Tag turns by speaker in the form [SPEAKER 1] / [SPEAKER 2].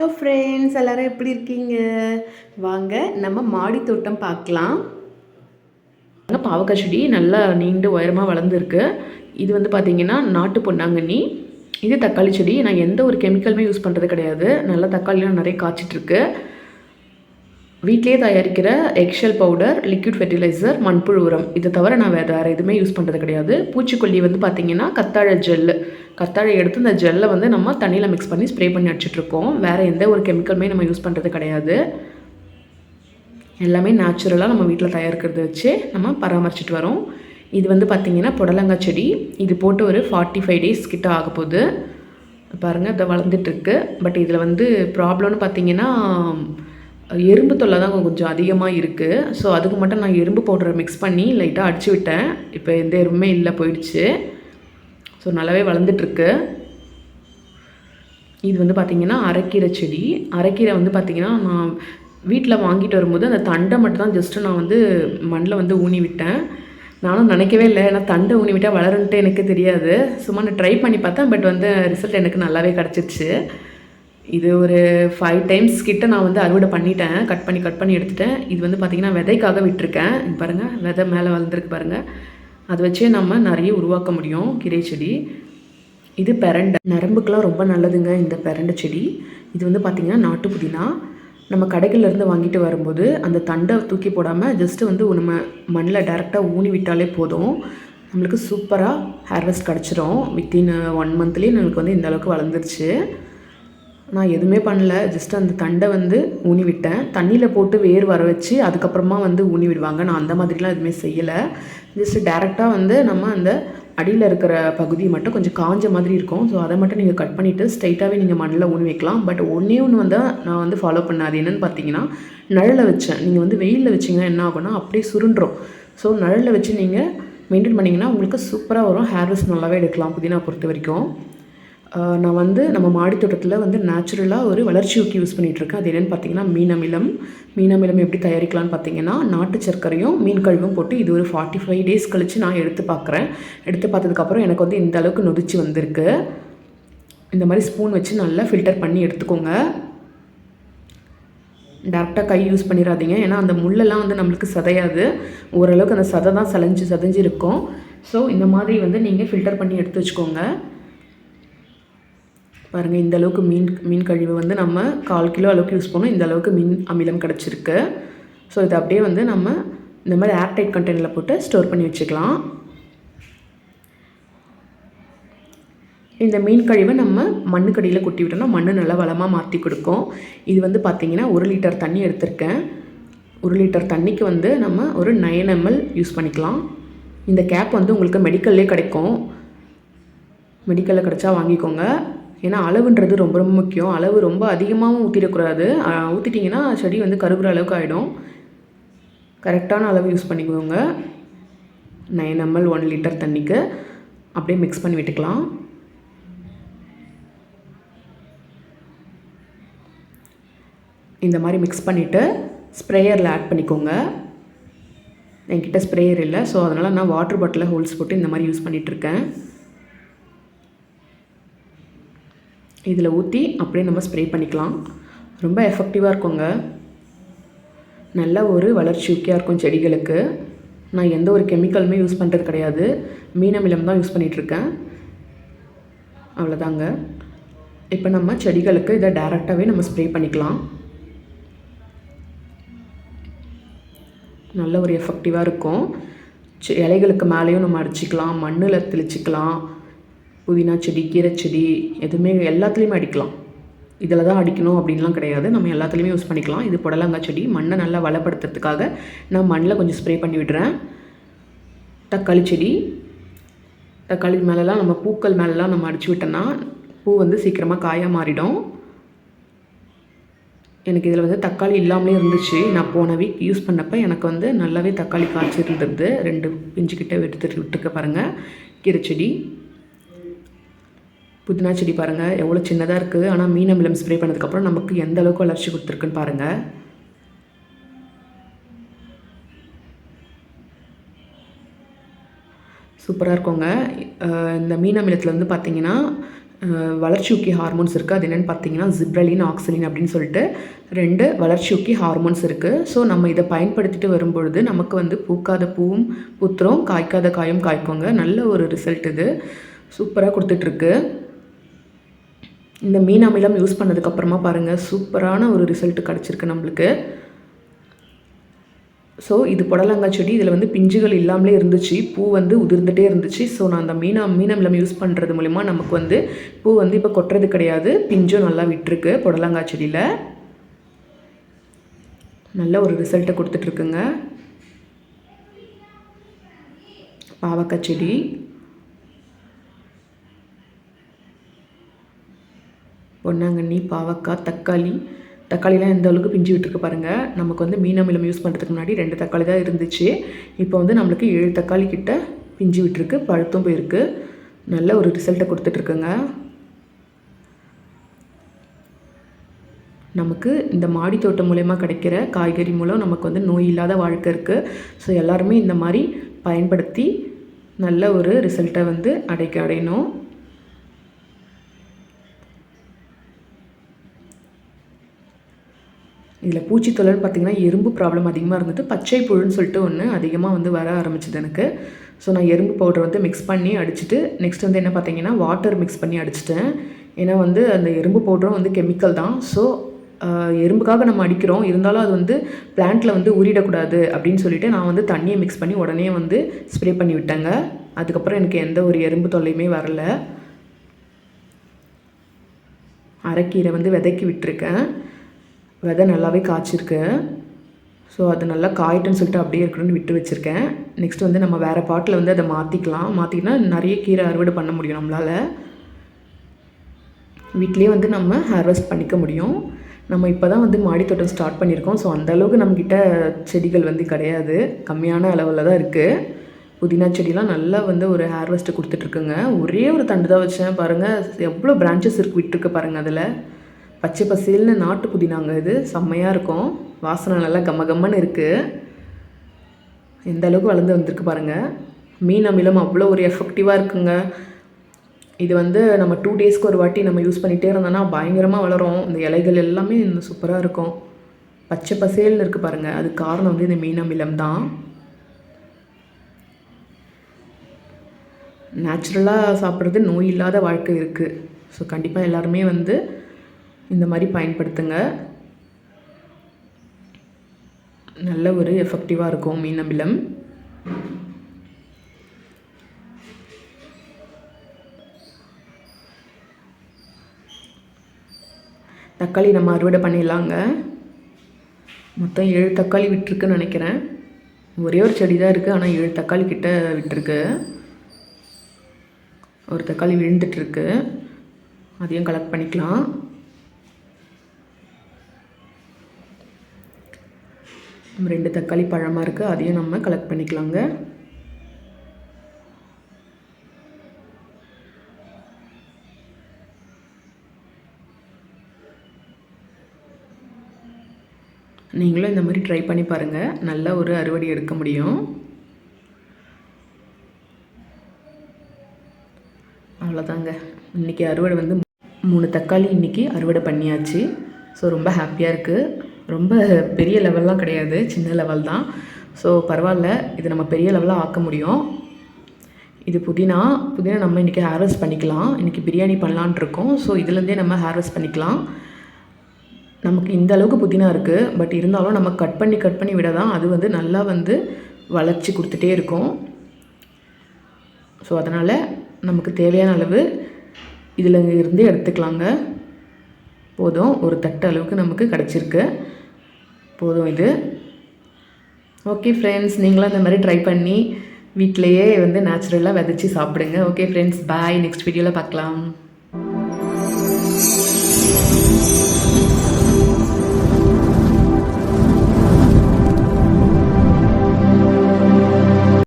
[SPEAKER 1] Hello friends எல்லாரும் எப்படி இருக்கீங்க? வாங்க நம்ம மாடி தோட்டம் பார்க்கலாம் பாவக்காய் செடி நல்லா நீண்டு உயரமாக வளர்ந்துருக்கு. இது வந்து பார்த்திங்கன்னா நாட்டு பொன்னாங்கண்ணி. இது தக்காளி செடி. நான் எந்த ஒரு கெமிக்கலுமே யூஸ் பண்ணுறது கிடையாது. நல்லா தக்காளிலாம் நிறைய காய்ச்சிட்ருக்கு வீட்லேயே தயாரிக்கிற எக்ஷெல் பவுடர் லிக்விட் ஃபெர்டிலைசர் மண்புழு உரம். இதை தவிர நான் வேறு வேறு எதுவுமே யூஸ் பண்ணுறது கிடையாது. பூச்சிக்கொல்லி வந்து பார்த்திங்கன்னா கத்தாழை ஜெல்லு கத்தாழை எடுத்து இந்த ஜெல்லை வந்து நம்ம தண்ணியில் மிக்ஸ் பண்ணி ஸ்ப்ரே பண்ணி அடிச்சிட்ருக்கோம் வேறு எந்த ஒரு கெமிக்கலுமே நம்ம யூஸ் பண்ணுறது கிடையாது. எல்லாமே நேச்சுரலாக நம்ம வீட்டில் தயாரிக்கிறத வச்சு நம்ம பராமரிச்சிட்டு வரோம். இது வந்து பார்த்திங்கன்னா புடலங்காய் செடி. இது போட்டு ஒரு ஃபார்ட்டி ஃபைவ் டேஸ் கிட்ட ஆக போகுது. பாருங்கள் இதை வளர்ந்துட்டுருக்கு பட் இதில் வந்து ப்ராப்ளம்னு பார்த்திங்கன்னா எறும்பு தொல்லை தான் கொஞ்சம் அதிகமாக இருக்குது ஸோ அதுக்கு மட்டும் நான் எறும்பு பவுடரை மிக்ஸ் பண்ணி லைட்டாக அடிச்சு விட்டேன். இப்போ எந்த எறும்புமே இல்லை போயிடுச்சு. ஸோ நல்லாவே வளர்ந்துட்டுருக்கு இது வந்து பார்த்திங்கன்னா அரைக்கீரை செடி. அரைக்கீரை வந்து பார்த்திங்கன்னா நான் வீட்டில் வாங்கிட்டு வரும்போது அந்த தண்டை மட்டும் தான் ஜஸ்ட்டு நான் வந்து மண்ணில் வந்து ஊனி விட்டேன். நானும் நினைக்கவே இல்லை ஏன்னா தண்டை ஊனி விட்டால் வளருன்ட்டு எனக்கு தெரியாது. சும்மா நான் ட்ரை பண்ணி பார்த்தேன் பட் வந்து ரிசல்ட் எனக்கு நல்லாவே கிடச்சிருச்சு. இது ஒரு ஃபைவ் டைம்ஸ் கிட்ட நான் வந்து அறுவடை பண்ணிட்டேன். கட் பண்ணி கட் பண்ணி எடுத்துட்டேன். இது வந்து பார்த்திங்கன்னா விதைக்காக விட்டுருக்கேன். பாருங்கள் விதை மேலே வளர்ந்துருக்கு பாருங்கள் அதை வச்சே நம்ம நிறைய உருவாக்க முடியும் கீரை செடி. இது பெரண்டை. நரம்புக்கெலாம் ரொம்ப நல்லதுங்க இந்த பெரண்டை செடி. இது வந்து பார்த்திங்கன்னா நாட்டு புதினா. நம்ம கடைகள்லேருந்து வாங்கிட்டு வரும்போது அந்த தண்டை தூக்கி போடாமல் ஜஸ்ட்டு வந்து நம்ம மண்ணில் டேரெக்டாக ஊனி விட்டாலே போதும். நம்மளுக்கு சூப்பராக ஹேர்வெஸ்ட் கிடச்சிரும். வித்தின் ஒன் மந்த்லேயே நம்மளுக்கு வந்து இந்த அளவுக்கு வளர்ந்துருச்சு. நான் எதுவுமே பண்ணல. ஜஸ்ட் அந்த தண்டை வந்து ஊனி விட்டேன் தண்ணியில் போட்டு வேர் வர வச்சு அதுக்கப்புறமா வந்து ஊனி விடுவாங்க. நான் அந்த மாதிரிலாம் எதுவுமே செய்யலை. ஜஸ்ட் டேரெக்டாக வந்து நம்ம அந்த அடியில் இருக்கிற பகுதி மட்டும் கொஞ்சம் காஞ்ச மாதிரி இருக்கும். ஸோ அதை மட்டும் நீங்கள் கட் பண்ணிவிட்டு ஸ்ட்ரைட்டாகவே நீங்கள் மண்ணில் ஊனி வைக்கலாம். பட் ஒன்றே ஒன்று வந்து நான் வந்து ஃபாலோ பண்ணேன் அது என்னென்னு பார்த்தீங்கன்னா நிழலில் வச்சேன். நீங்கள் வந்து வெயிலில் வச்சிங்கன்னா என்ன ஆகும்னா அப்படியே சுருண்டுரும். ஸோ நிழலில் வச்சு நீங்கள் மெயின்டைன் பண்ணிங்கன்னா உங்களுக்கு சூப்பராக வரும். ஹேர்வெஸ் நல்லாவே எடுக்கலாம். புதினா பொறுத்த வரைக்கும். நான் வந்து நம்ம மாடி தோட்டத்தில் வந்து நேச்சுரலாக ஒரு வளர்ச்சி ஊக்கி யூஸ் பண்ணிகிட்ருக்கேன் அது என்னென்னு பார்த்தீங்கன்னா மீன் அமிலம் மீன் அமிலம் எப்படி தயாரிக்கலாம்னு பார்த்தீங்கன்னா நாட்டு சர்க்கரையும் மீன் கழுவும் போட்டு இது ஒரு ஃபார்ட்டி ஃபைவ் டேஸ் கழித்து நான் எடுத்து பார்க்குறேன் எடுத்து பார்த்ததுக்கப்புறம் எனக்கு வந்து இந்த அளவுக்கு நொதிச்சு வந்திருக்கு. இந்த மாதிரி ஸ்பூன் வச்சு நல்லா ஃபில்டர் பண்ணி எடுத்துக்கோங்க. டேரெக்டாக கை யூஸ் பண்ணிடாதீங்க ஏன்னா அந்த முள்ளெல்லாம் வந்து நம்மளுக்கு சதையாது. ஓரளவுக்கு அந்த சதை தான் சலைஞ்சு சதைஞ்சு இருக்கும். ஸோ இந்த மாதிரி வந்து நீங்கள் ஃபில்டர் பண்ணி எடுத்து வச்சுக்கோங்க. பாருங்கள் இந்த அளவுக்கு மீன் மீன் கழிவு வந்து நம்ம கால் கிலோ அளவுக்கு யூஸ் பண்ணோம். இந்த அளவுக்கு மீன் அமிலம் கிடச்சிருக்கு. ஸோ இதை அப்படியே வந்து நம்ம இந்த மாதிரி ஏர்டைட் கண்டெய்னரில் போட்டு ஸ்டோர் பண்ணி வச்சுக்கலாம். இந்த மீன் கழிவை நம்ம மண்ணுக்கடியில் கொட்டி விட்டோம்னா மண் நல்லா வளமாக மாற்றி கொடுக்கும். இது வந்து பார்த்திங்கன்னா ஒரு லிட்டர் தண்ணி எடுத்திருக்கேன். ஒரு லிட்டர் தண்ணிக்கு வந்து நம்ம ஒரு நைன் எம்எல் யூஸ் பண்ணிக்கலாம். இந்த கேப் வந்து உங்களுக்கு மெடிக்கல்லே கிடைக்கும். மெடிக்கலில் கிடச்சா வாங்கிக்கோங்க. ஏன்னா அளவுன்றது ரொம்ப ரொம்ப முக்கியம். அளவு ரொம்ப அதிகமாகவும் ஊற்றிடக்கூடாது ஊற்றிட்டிங்கன்னா செடி வந்து கருகுற அளவுக்கு ஆகிடும் கரெக்டான அளவு யூஸ் பண்ணிக்கோங்க. நைன் எம்எல் ஒன் லிட்டர் தண்ணிக்கு அப்படியே மிக்ஸ் பண்ணி விட்டுக்கலாம். இந்த மாதிரி மிக்ஸ் பண்ணிவிட்டு ஸ்ப்ரேயரில் ஆட் பண்ணிக்கோங்க. என்கிட்ட ஸ்ப்ரேயர் இல்லை ஸோ அதனால் நான் வாட்டர் பாட்டிலில் ஹோல்ஸ் போட்டு இந்த மாதிரி யூஸ் பண்ணிகிட்ருக்கேன் இதில் ஊற்றி அப்படியே நம்ம ஸ்ப்ரே பண்ணிக்கலாம். ரொம்ப எஃபெக்டிவாக இருக்குங்க. நல்ல ஒரு வளர்ச்சி ஊக்கியாக இருக்கும் செடிகளுக்கு. நான் எந்த ஒரு கெமிக்கலுமே யூஸ் பண்ணுறது கிடையாது. மீனமிலம் தான் யூஸ் பண்ணிகிட்ருக்கேன் அவ்வளோதாங்க. இப்போ நம்ம செடிகளுக்கு இதை டேரெக்டாகவே நம்ம ஸ்ப்ரே பண்ணிக்கலாம். நல்ல ஒரு எஃபெக்டிவாக இருக்கும். இலைகளுக்கு மேலேயும் நம்ம அடிச்சிக்கலாம். மண்ணில் தெளிச்சிக்கலாம். புதினா செடி கீரை செடி எதுவுமே எல்லாத்துலேயுமே அடிக்கலாம். இதில் தான் அடிக்கணும் அப்படின்லாம் கிடையாது. நம்ம எல்லாத்துலேயுமே யூஸ் பண்ணிக்கலாம். இது புடலங்காய் செடி. மண்ணை நல்லா வளப்படுத்துறதுக்காக நான் மண்ணில் கொஞ்சம் ஸ்ப்ரே பண்ணி விடுறேன். தக்காளி செடி. தக்காளி மேலெலாம் நம்ம பூக்கள் மேலெலாம் நம்ம அடிச்சு விட்டோன்னா பூ வந்து சீக்கிரமாக காயாக மாறிடும். எனக்கு இதில் வந்து தக்காளி இல்லாமலே இருந்துச்சு. நான் போன வீக் யூஸ் பண்ணப்போ எனக்கு வந்து நல்லாவே தக்காளி காய்ச்சி இருந்தது ரெண்டு பிஞ்சு கிட்டே எடுத்துட்டு விட்டுருக்க பாருங்கள் கீரை செடி. புதினா செடி பாருங்கள் எவ்வளோ சின்னதாக இருக்குது. ஆனால் மீன் அமிலம் ஸ்ப்ரே பண்ணதுக்கப்புறம் நமக்கு எந்த அளவுக்கு வளர்ச்சி கொடுத்துருக்குன்னு பாருங்கள் சூப்பராக இருக்கோங்க. இந்த மீன் அமிலத்தில் வந்து பார்த்திங்கன்னா வளர்ச்சி வளர்ச்சியூக்கி ஹார்மோன்ஸ் இருக்குது அது என்னென்னு பார்த்தீங்கன்னா ஜிப்ரலின் ஆக்சலின் அப்படின்னு சொல்லிட்டு ரெண்டு வளர்ச்சியூக்கி ஹார்மோன்ஸ் இருக்குது ஸோ நம்ம இதை பயன்படுத்திட்டு வரும்பொழுது நமக்கு வந்து பூக்காத பூவும் புத்திரம் காய்க்காத காயும் காய்க்குங்க. நல்ல ஒரு ரிசல்ட் இது. சூப்பராக கொடுத்துட்ருக்கு இந்த மீன் அமிலம் யூஸ் பண்ணதுக்கப்புறமா பாருங்கள் சூப்பரான ஒரு ரிசல்ட் கிடச்சிருக்கு நம்மளுக்கு. ஸோ இது புடலங்காய் செடி இதில் வந்து பிஞ்சுகள் இல்லாமலே இருந்துச்சு பூ வந்து உதிர்ந்துட்டே இருந்துச்சு. ஸோ நான் அந்த மீனா மீனமிலம் யூஸ் பண்ணுறது மூலிமா நமக்கு வந்து பூ வந்து இப்போ கொட்டுறது கிடையாது பிஞ்சும் நல்லா விட்டுருக்கு புடலங்காய் செடியில். நல்ல ஒரு ரிசல்ட்டை கொடுத்துட்ருக்குங்க பாவக்காய் செடி. பொன்னாங்கண்ணி பாவக்காய் தக்காளி. தக்காளிலாம் எந்த அளவுக்கு பிஞ்சு விட்டுருக்கு பாருங்கள் நமக்கு வந்து மீன் அமிலம் யூஸ் பண்ணுறதுக்கு முன்னாடி ரெண்டு தக்காளி தான் இருந்துச்சு. இப்போ வந்து நம்மளுக்கு ஏழு தக்காளி கிட்ட பிஞ்சு விட்டுருக்கு பழுத்தும் போயிருக்கு. நல்ல ஒரு ரிசல்ட்டை கொடுத்துட்ருக்குங்க. நமக்கு இந்த மாடி தோட்டம் மூலயமா கிடைக்கிற காய்கறி மூலம் நமக்கு வந்து நோய் இல்லாத வாழ்க்கை இருக்குது ஸோ எல்லாருமே இந்த மாதிரி பயன்படுத்தி நல்ல ஒரு ரிசல்ட்டை வந்து அடைக்க அடையணும். இதில் பூச்சி தொழில் பார்த்தீங்கன்னா எறும்பு ப்ராப்ளம் அதிகமாக இருந்தது. பச்சை புழுன்னு சொல்லிட்டு ஒன்று அதிகமாக வந்து வர ஆரம்பிச்சது எனக்கு. ஸோ நான் எறும்பு பவுடர் வந்து மிக்ஸ் பண்ணி அடிச்சுட்டு நெக்ஸ்ட் வந்து என்ன பார்த்தீங்கன்னா வாட்டர் மிக்ஸ் பண்ணி அடிச்சிட்டேன். ஏன்னா வந்து அந்த எறும்பு பவுடரும் வந்து கெமிக்கல் தான். ஸோ எறும்புக்காக நம்ம அடிக்கிறோம். இருந்தாலும் அது வந்து பிளான்ட்டில் வந்து உரிடக்கூடாது அப்படின்னு சொல்லிட்டு நான் வந்து தண்ணியை மிக்ஸ் பண்ணி உடனே வந்து ஸ்ப்ரே பண்ணி விட்டேங்க. அதுக்கப்புறம் எனக்கு எந்த ஒரு எறும்பு தொல்லையுமே வரல. அரைக்கீரை வந்து விதைக்கி விட்டுருக்கேன். விதை நல்லாவே காய்ச்சிருக்கு. ஸோ அது நல்லா காயிட்டுன்னு சொல்லிட்டு அப்படியே இருக்கணும்னு விட்டு வச்சுருக்கேன். நெக்ஸ்ட் வந்து நம்ம வேறு பாட்டில் வந்து அதை மாற்றிக்கலாம் மாற்றிக்கினா நிறைய கீரை அறுவடை பண்ண முடியும் நம்மளால். வீட்லேயே வந்து நம்ம ஹார்வெஸ்ட் பண்ணிக்க முடியும். நம்ம இப்போ தான் வந்து மாடித்தோட்டம் ஸ்டார்ட் பண்ணியிருக்கோம். ஸோ அந்த அளவுக்கு நம்மக்கிட்ட செடிகள் வந்து கிடையாது. கம்மியான அளவில் தான் இருக்குது புதினா செடிலாம் நல்லா வந்து ஒரு ஹார்வெஸ்ட்டு கொடுத்துட்ருக்குங்க ஒரே ஒரு தண்டு தான் வச்சேன் பாருங்கள் எவ்வளோ பிரான்ச்சஸ் இருக்கு விட்டுருக்கு பாருங்கள் அதில். பச்சை பசேல்னு நாட்டு புதினாங்க இது. செம்மையாக இருக்கும். வாசனை நல்லா கம்ம கம்மன்னு இருக்குது எந்த அளவுக்கு வளர்ந்து வந்திருக்கு பாருங்கள் மீன் அமிலம் அவ்வளோ ஒரு எஃபெக்டிவாக இருக்குங்க. இது வந்து நம்ம டூ டேஸ்க்கு ஒரு வாட்டி நம்ம யூஸ் பண்ணிகிட்டே இருந்தோம்னா பயங்கரமாக வளரும். இந்த இலைகள் எல்லாமே இந்த சூப்பராக இருக்கும். பச்சை பசேல்னு இருக்குது பாருங்கள் அது காரணம் வந்து இந்த மீன் அமிலம் தான். நேச்சுரலாக சாப்பிட்றது நோய் இல்லாத வாழ்க்கை இருக்குது ஸோ கண்டிப்பாக எல்லாருமே வந்து இந்த மாதிரி பயன்படுத்துங்க. நல்ல ஒரு எஃபெக்டிவாக இருக்கும் மீன் அமிலம். தக்காளி நம்ம அறுவடை பண்ணிடலாங்க. மொத்தம் ஏழு தக்காளி விட்டுருக்குன்னு நினைக்கிறேன். ஒரே ஒரு செடி தான் இருக்குது ஆனால் ஏழு தக்காளி கிட்ட விட்டுருக்கு. ஒரு தக்காளி விழுந்துட்டுருக்கு அதையும் கலெக்ட் பண்ணிக்கலாம். ரெண்டு தக்காளி பழமாக இருக்குது அதையும் நம்ம கலெக்ட் பண்ணிக்கலாங்க. நீங்களும் இந்த மாதிரி ட்ரை பண்ணி பாருங்கள் நல்ல ஒரு அறுவடை எடுக்க முடியும். அவ்வளோதாங்க இன்றைக்கி அறுவடை வந்து மூணு தக்காளி இன்றைக்கி அறுவடை பண்ணியாச்சு. ஸோ ரொம்ப ஹாப்பியாக இருக்குது ரொம்ப பெரிய லெவல்லாம் கிடையாது சின்ன லெவல் தான். ஸோ பரவாயில்ல இது நம்ம பெரிய லெவலாக ஆக்க முடியும். இது புதினா புதினா நம்ம இன்றைக்கி ஹேர்வெஸ்ட் பண்ணிக்கலாம். இன்றைக்கி பிரியாணி பண்ணலான் இருக்கோம். ஸோ இதுலேருந்தே நம்ம ஹேர்வெஸ்ட் பண்ணிக்கலாம். நமக்கு இந்த அளவுக்கு புதினா இருக்குது பட் இருந்தாலும் நம்ம கட் பண்ணி கட் பண்ணி விட தான் அது வந்து நல்லா வந்து வளர்ச்சி கொடுத்துட்டே இருக்கும். ஸோ அதனால் நமக்கு தேவையான அளவு இதில் இருந்து எடுத்துக்கலாங்க. போதும் ஒரு தட்டு அளவுக்கு நமக்கு கிடச்சிருக்கு. போதும் இது. ஓகே ஃப்ரெண்ட்ஸ் நீங்களும் அந்த மாதிரி ட்ரை பண்ணி வீட்டிலையே வந்து நேச்சுரலாக விதைச்சி சாப்பிடுங்க. ஓகே ஃப்ரெண்ட்ஸ் பாய் நெக்ஸ்ட் வீடியோவில் பார்க்கலாம்.